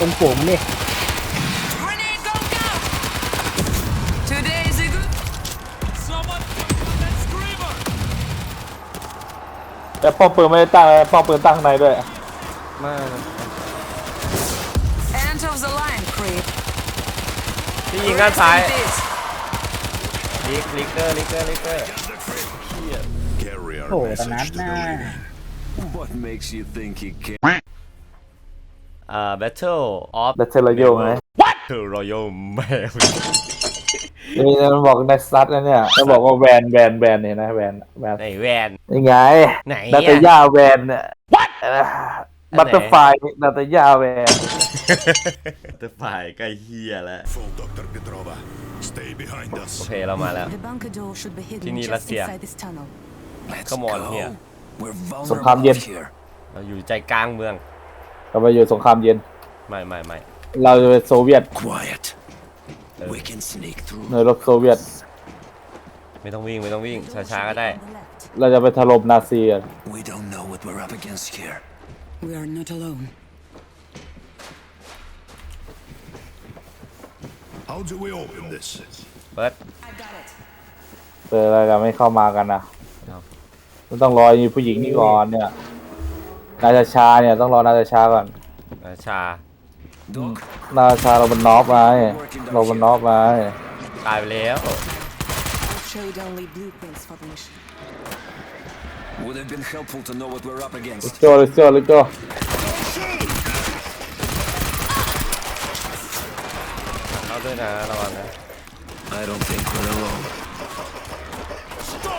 ตรงผมนี่ Grenade going out! Today is a good. Someone fucking that screamer! แต่ป้อมปืนไม่ได้ตั้งนะป้อมปืนตั้งข้างในด้วยมา End of the line, creep. พี่ยิงด้านซ้าย Rest in peace. ลิกลิกเกอร์ลิกเกอร์ลิกเกอร์ Carry our โอ้ตอนนั้น message to น่ะ the living. What makes you think he can? อ่า Battle of ดัชเชลโยไง Battle Royale แมวนี่มันบอกในซัดนะเนี่ยมันบอกว่าแวนแวนแวนเนี่ยนะแวนแวนไหนแวน ยังไงไหนนาอะตาย่าแวนเนี่ยบัตเตอร์ไฟนาตาย่าแวน แต่ฝ่ายใกล้เฮียแล้ว Full Dr. Petrova. Stay behind โอ us. เคเรามาแล้ว The bunker door should be hidden Tini just Russia. inside this tunnel. Let's Come on go. here. We're สงคราม vulnerable เย็น up here. เราอยู่ใจกลางเมือง เราไปอยู่สงครามเย็น ไม่ไม่ไม่เราจะเป็นโซเวียต Quiet. Uh, We can sneak through. หน่วยรบโซเวียต ไม่ต้องวิ่งไม่ต้องวิ่งช้าๆก็ได้ On the left. เราจะไปถล่มนาซีกัน We don't know what we're up against here. We are not alone. How do we open this? เปิด I've got it. เจออะไรกันไม่เข้ามากันนะ ครับ มันต้องรอมีผู้หญิงนี่ก่อนเนี่ย นาตาชาเนี่ยต้องรอนาตาชาก่อนอ่าชา Doc, นาตาชาเราเป็นนอฟไว้เราเป็นนอฟไว้ตายไปแล้ว I'll show you the only blueprints for the mission. would have been helpful to know what we're up against. โจลิโจลิโจเอาด้วยนะระวังนะ I don't think we're alone.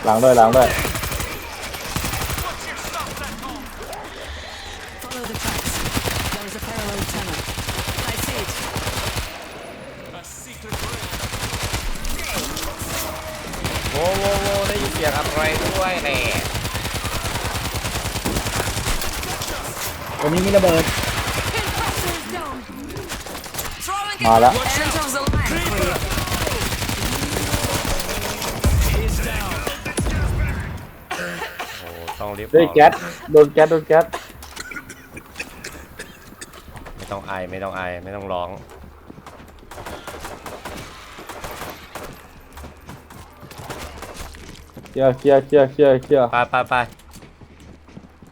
หลังด้วยหลังด้วย Follow the tracks. There is a parallel tunnel. I see it. A secret rail. โว้โว้โว้ได้ยินเสียงอะไรด้วยแน่วันนี้มีระเบิด Throwing it. มาแล้ว End of the line, creep. โอ้ต้องรีบด้วยออกแก๊สโดนแก๊สโดนแก๊สไม่ต้องไอไม่ต้องไอไม่ต้องร้อง เคลียร์เคลียร์เคลียร์เคลียร์เคลียร์ ไปไปไป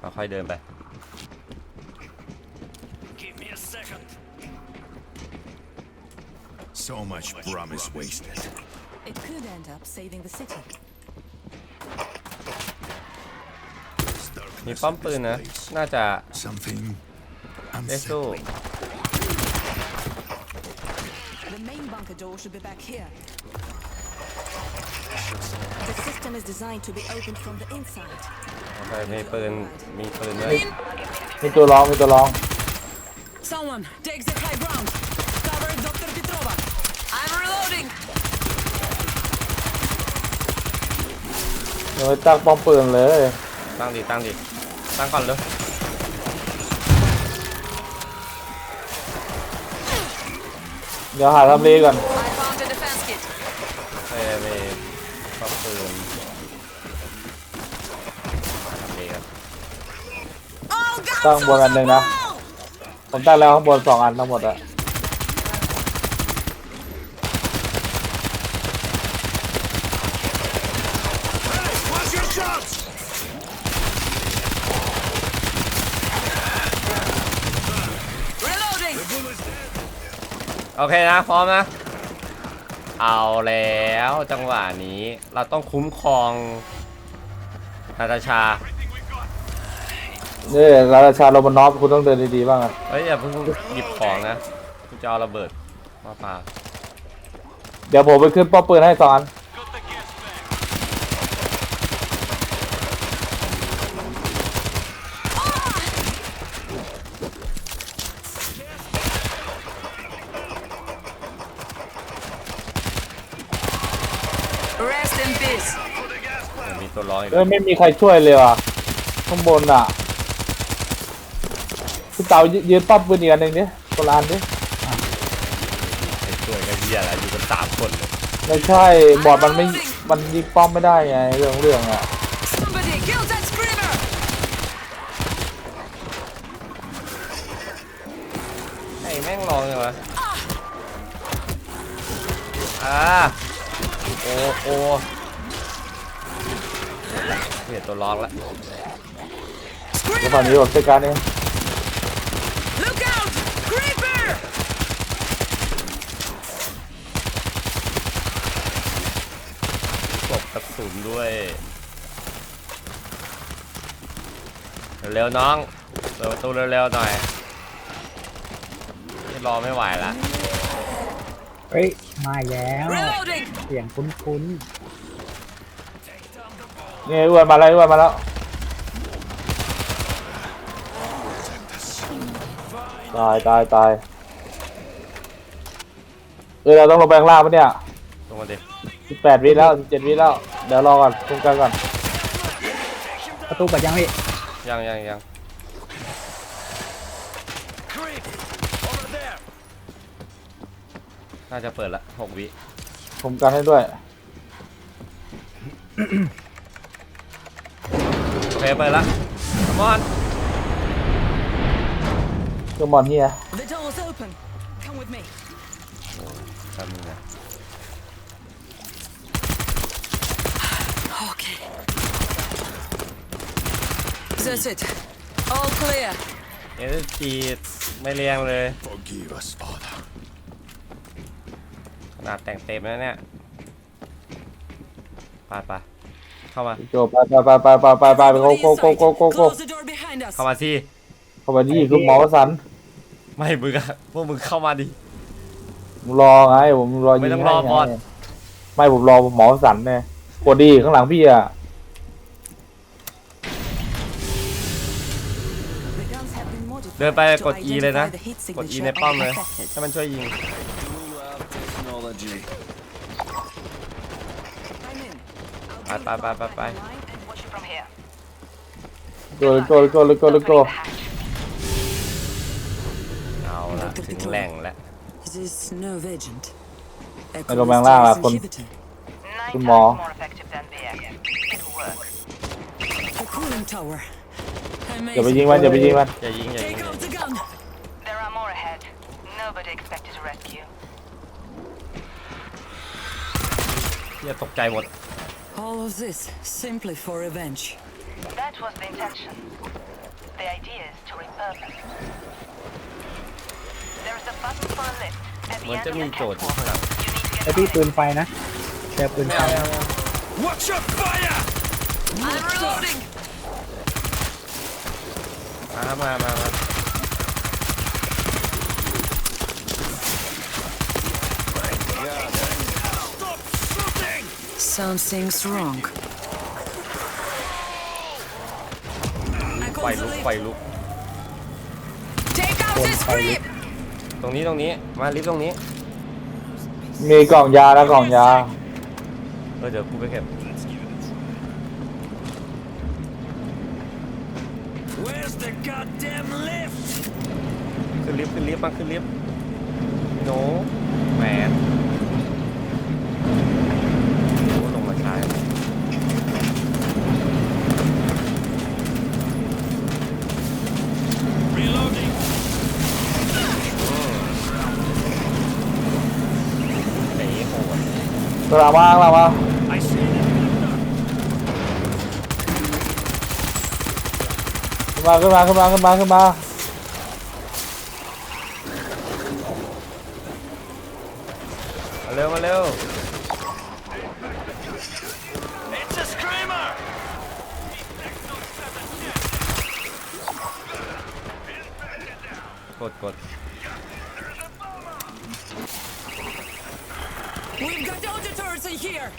เราค่อยเดินไป Give me a second. So much promise wasted. It could end up saving the city. This มี darkness ป้อม in ปืน this นะ place. น่าจะ Something ได้สู้ unsettling. The main bunker door should be back here. The system is designed to be opened from the inside. โอเคมีปืน มีปืนด้วยมีตัวร้องมีตัวร้อง Someone, take the high ground. Cover Dr. Petrova. I'm reloading. เดี๋ยวไปตั้งป้อมปืนเลย ตั้งดิ ตั้งดิ ตั้งก่อนเลยเดี๋ยวหาทำเลก่อน ตั้งบนอันหนึ่งนะ ผมตั้งแล้วข้างบนสองอันทั้งหมดอะโอเคนะ พร้อมนะ เอาแล้วจังหวะนี้เราต้องคุ้มครองนาตาชา นี่ราชาโรมานอฟคุณต้องเดินดีๆบ้างอะเฮ้ยอย่าเพิ่งหยิบของนะกูจะเอาระเบิดมาปาเดี๋ยวผมไปขึ้นป้อมปืนให้สองอัน Got the gas bag. Rest in peace. มีตัวร้องอีกเอ้ยไม่มีใครช่วยเลยว่ะข้างบนอะ คุณเต่ายืยืนป้อมปืนอีกอันหนึ่งดิโบราณดิไปช่วยกันเฮียอะไรอยู่กันสามคนเลยไม่ใช่บอดมันไม่มันยิงป้อมไม่ได้ไงเรื่องเรื่องอะ Somebody kill that screamer. ไอ้แม่ม่งลองเลยวะอ่าโอ้โอ้เปลี่ยนตัวล็อกแล้วแล้วตอนนี้ผมจัดการเอง Look out! Creeper! กบกระ สุนด้วย เร็วๆน้องเปิดประตูเร็วๆหน่อยนี่รอไม่ไหวละเฮ้ย มาอีกแล้ว Reloading! เสียงคุ้นนี่ไอ้อ้วนมาแล้วไอ้อ้วนมาแล้วตายตายตายเออเราต้องลงไปข้างล่างปะเนี่ยลงมาดิ สิบแปดวิแล้วสิบเจ็ดวิแล้ว เดี๋ยวรอก่อนคุมกันก่อนๆประตูเปิดยังพี่ยังยังยัง Creep! Over there! น่าจะเปิดละหกวิคุมกันให้ด้วยโอเคเปิดละมอนเครื่องบอลเฮีย The door's open. Come with me. แป๊บนึงนะ Okay. That's it. All clear. เอเนจีไม่เรียงเลย Forgive us, Father. ขนาดแต่งเต็มแล้วเนี่ยไปไปเข้ามา โจไปไปไปไปไปไปไปโกโกโกโกโกเข้ามาที่ เข้ามาดีคือหมอสันไม่มึงอะพวกมึงเข้ามาดิรอไงผมรอยิงไม่ต้องรอบอลไม่ผมรอหมอสันเนี่ย กดดีข้างหลังพี่อะ The guns have been modified เดินไป to กด E เลยนะ identify the heat กด E signature ในป้อม of เลย infected. ให้มันช่วยยิง You have technology. I'm in. ไปไปไปไปไป Watch it from here. โกโกโกโกโกโกเอาละถึงแหล่งแล้ว This nerve agent. ไม่ลงแมงล่างละคน Inhibitor. Nine Good times more. more effective than BX. It'll work. The cooling tower. อย่าไป Amazing. ยิงมันอย่าไปยิงมัน อย่ายิงอย่ายิง Take out the gun. There are more ahead. Nobody expected to rescue. อย่าตกใจหมด All of this simply for revenge. That was the intention. The idea is to repurpose. There is a button for a lift at เห the มือน end จะ of มี the โจทย์อยู่ catwalk. ข้างหลัง You need to ไอ้ get พี่ behind. ปืนไฟนะ เจอปืนไฟ Watch your fire! I'm reloading. มามามามา Stop shooting! Something's wrong. I ไฟ call ลุ the ก lift. ไฟลุก Take out this creep. ตรงนี้ตรงนี้ มาลิฟต์ตรงนี้ มีกล่องยาแล้วกล่องยา เออเดี๋ยวกูไปเก็บ Where's the goddamn lift? ขึ้นลิฟต์ขึ้นลิฟต์มาขึ้นลิฟต์โนแหมนโอ้ลงมาใช้ Reloading! เตะโหดกลับมากลับมา I see them. ขึ้นมาขึ้นมาขึ้นมาขึ้นมาขึ้นมามาเร็วมาเร็ว It's a screamer! กดกด We've got auditors in here.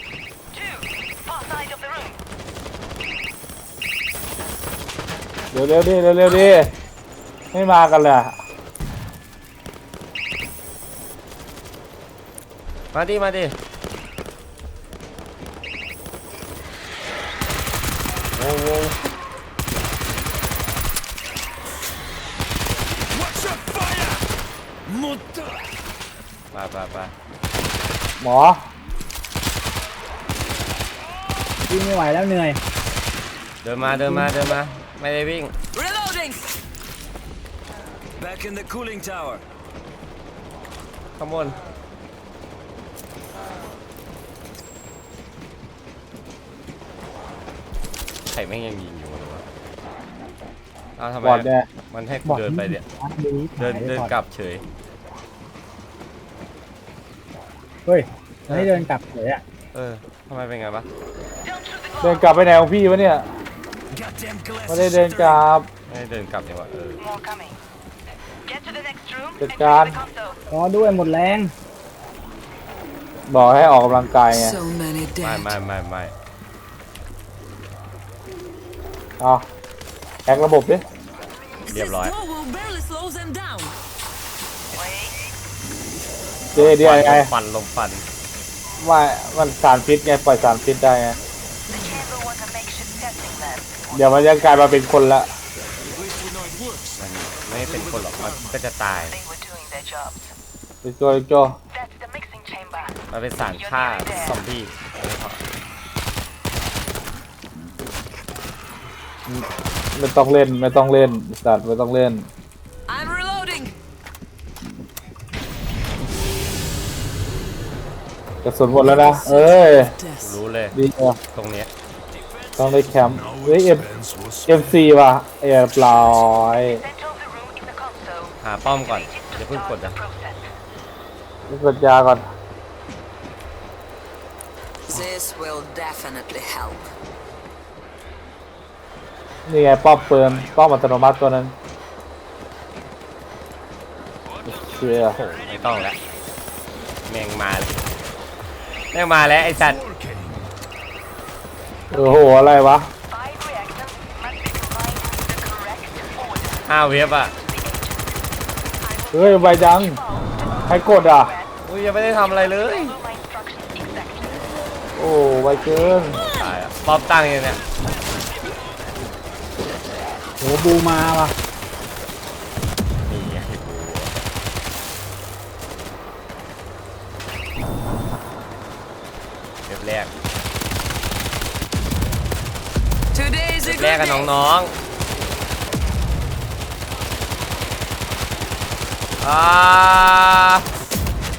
Two. Far side of the room. เร็วเร็วดิเร็วเร็วดิไม่มากันเลยอะมาดิมาดิโว้โว้ Watch your fire! Mutter! ไปไปไปหมอวิ่งไม่ไหวแล้วเหนื่อย เดินมาเดินมาเดินมา ไม่ได้วิ่ง Reloading. Back in the cooling tower. ข้างบน ใครแม่งยังยิงอยู่เลยวะเอาทำไมบอดเนี่ยมันให้กูบอกเดินไปเนี่ยดีเดินเดินกลับเฉย เฮ้ยมันให้เดินกลับเฉยอะเออทำไมเป็นไงวะ เดินกลับไปไหนของพี่วะเนี่ย Goddamn glasses. ไม่ได้เดินกลับ ไม่ได้เดินกลับเนี่ยวะเออ More coming. Get to the next room Good and God. check the console. รอด้วยหมดแรง บอกให้ออกกำลังกายไง So many ไม่ dead. ไม่ไม่ไม่เอาแฮกระบบดิ เรียบร้อย This door will barely slow them down. เจดีไงลมฟันลมฟันว่ามันสารพิษไง ปล่อยสารพิษได้ไง The chamber was a makeshift testing lab. เดี๋ยวมันจะกลายมาเป็นคนละ มันไม่เป็นคนหรอกมันก็จะตาย They were doing their jobs. ไปโจยโจ That's the mixing chamber. มันเป็นสารฆ่าซอมบี้ไม่พอไม่ต้องเล่นไม่ต้องเล่นสัตว์ไม่ต้องเล่น I'm reloading. กระสุนหมดแล้วนะเอ้ย Death. รู้เลย ดีอะตรงเนี้ย ต้องได้แคมป์เฮ้ยเอฟเอฟซีว่ะเรียบร้อย Center of the room in the console. หาป้อมก่อน Proceed อย่า to เพิ่งกด start นะ the process. นี่กดยาก่อน This will definitely help. นี่ไงป้อมเปินป้อมอัตโนมัติตัวนั้นเชื่อโอ้ไม่ต้องแล้วแม่งมาเลยแม่งมาแล้วไอ้สัตว์ โอ้โห อะไรวะ Five reactors must be combined in the correct order. ห้าเวฟอะ เฮ้ยใบจัง ใครกดอะ อุ้ยยังไม่ได้ทำอะไรเลย Follow my instructions exactly. โอ้ใบเกินตายแล้วป้อมตั้งยังเนี่ยโหบูมาว่ะ นี่ไงเว็บแรก Today's a เว็บ good แร กกับ day. น้องๆอ่า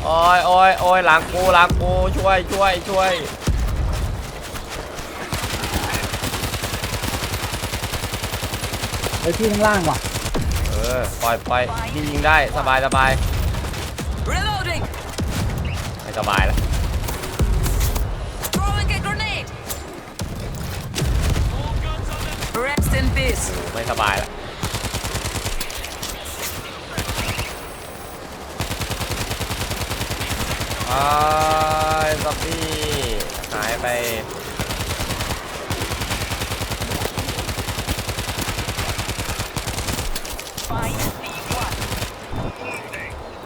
โอ้ยโอ้ยโอ้ยหลังกูหลังกูช่วยช่วยช่วยไปที่ข้างล่างว่ะเออปล่อยปล่อยยิงยิงได้สบายสบาย Reloading. ไม่สบายแล้ว Rest in peace. ไม่สบายแล้วอ้ายซอมบี้หายไป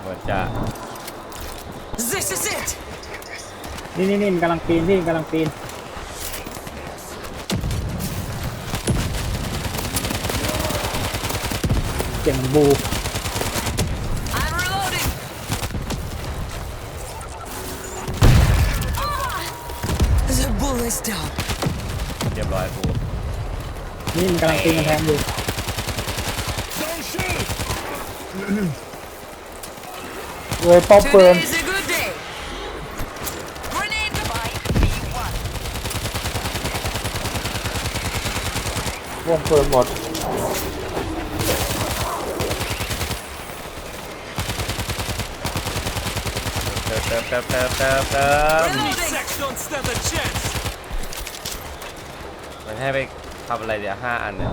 เหมือนจะ This is it. นี่นี่นี่มันกำลังปีนพี่มันกำลังปีน เสียงเหมือนบู I'm reloading. Ah! The bull is down. เรียบร้อยกู นี่มันกำลังปีนกำแพงอยู่ Don't shoot! เฮ้ยป้อมเปิน Today's a good day. Grenade. Five V1. ป้อมเปินหมด มเติมเติมเติมเติมเติม Section stand a chance. มันให้ไปทำอะไรเดี๋ยวห้าอันเนี่ย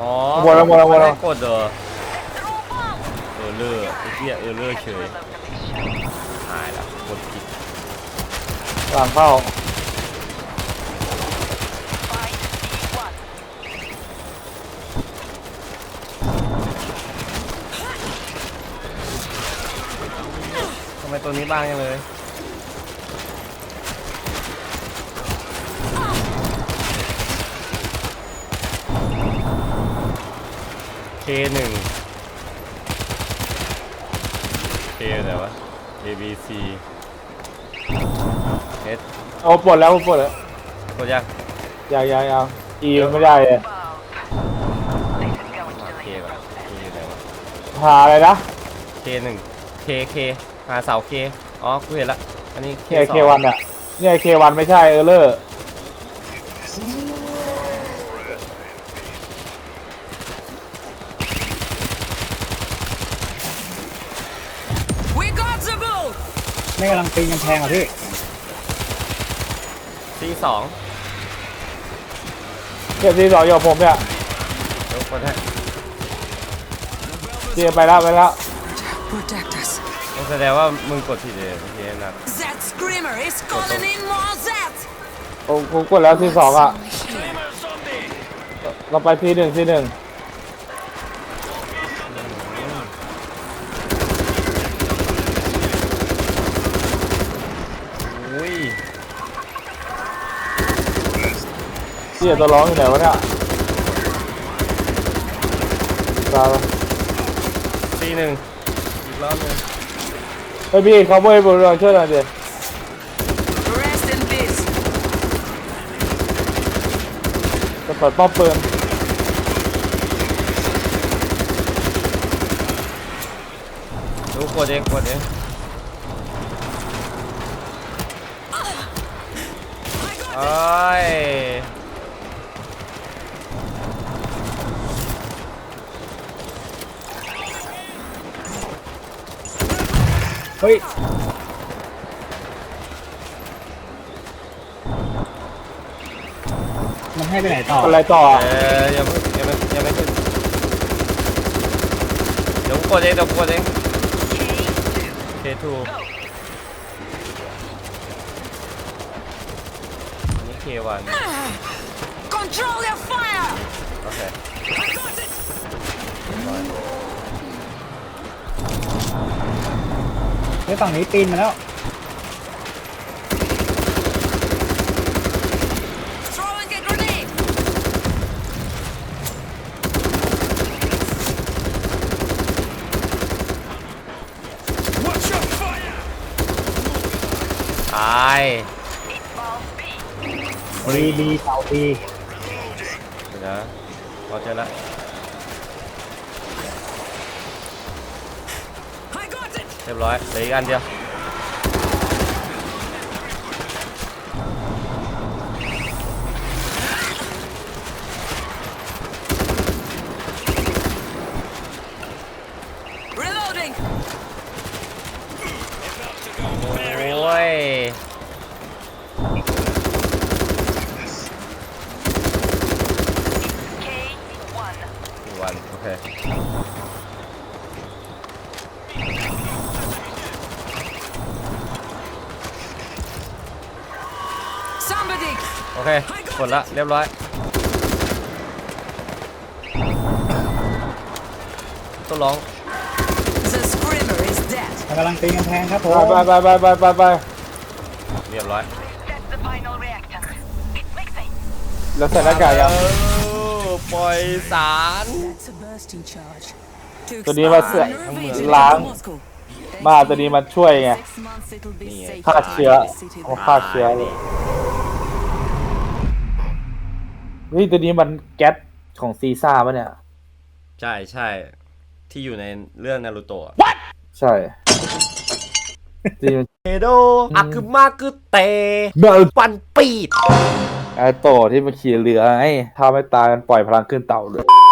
อ๋อหมดแล้วหมดแล้วหมดแล้วไกดเหรอเออเลอร์ไอ้เหี้ยเออเลอร์เฉย หายละกดผิดหลังเข้า ไมตัวนี้บ้างยังเลยเคหนึ่งเคอะไรวะ A B C S เอาปลดแล้วปลดแล้วปกดยังยังยาวยาอีมัไม่ได้เลย K ป่ะ K อะไรวะ หาอะไรนะ K หนึ่ง K K หาเสาเคอ๋อกูเห็นละอันนี้เคเนี่ยสอเคงวันเนี่ยเนี่ยเควันไม่ใช่เออเลอร์ We got the bull! ไม่กำลังปีนกำแพงเหรอพี่ ซีสองเก็บที่สองอยู่กับผมเนี่ยยกคนให้เจียไปแล้วไปแล้ว Protect us. ต้อง แสดงว่ามึงกดผิดเลยโอเคนะ That screamer is calling in more Zeds! กูกูกดแล้วที่สองอะ Screamer zombie! เราไปที่หนึ่งที่หนึ่งอุ้ยเจียตัวร้องอยู่ไหนวะเนี่ยตายแล้วซีหนึ่งอีกรอบหนึง เฮ้ยพี่เขาไม่ให้บริวารช่วยหน่อยดิ Rest in peace. จะเปิดป้อมปืนดูกดเองกดเองโอ้ย เฮ้ย มันให้ไปไหนต่อ อะไรต่อเออยังไม่ยังไม่ยังไม่ขึ้นเดี๋ยวกูกดเองเดี๋ยวกูกดเอง K2 อันนี้ K1 Control your fire! โอเค เฮ้ยฝั่งนี้ปีนมาแล้ว Throwing a grenade! Watch your fire! ตายบีบีเสาบี เดี๋ยวนะพอเจอแล้ว I got it! เรียบร้อยเหลืออีกอันเดียว Reloading! โอ้ยอีกวันโอเค Somebody! โอเคกดละเรียบร้อยต้องร้อง The screamer is dead. มันกำลังปีนกำแพงครับผมไปไปไปไปไปไปเรียบร้อย That's the final reactor. Make safe. แล้วใส่หน้ากากยังปล่อยสาร That's a bursting charge. To ตัวนี้มาเสือก expand nerve agent ล้าง to Moscow. บ้าตัวนี้มันช่วยไง Six months it'll be Yeah. safe ฆ่าเชื้อ to visit เขา the ฆ่าเชื้อเลย เฮ้ยตัวนี้มันแก๊สของซีซ่าปะเนี่ย ใช่ใช่ที่อยู่ในเรื่องนารูโตะใช่จริงเอโดอาคือมาคือเตเบลปันปีดไอโตที่มันขี่เรือไงถ้าไม่ตายมันปล่อยพลังขึ้นเต่าเลยโ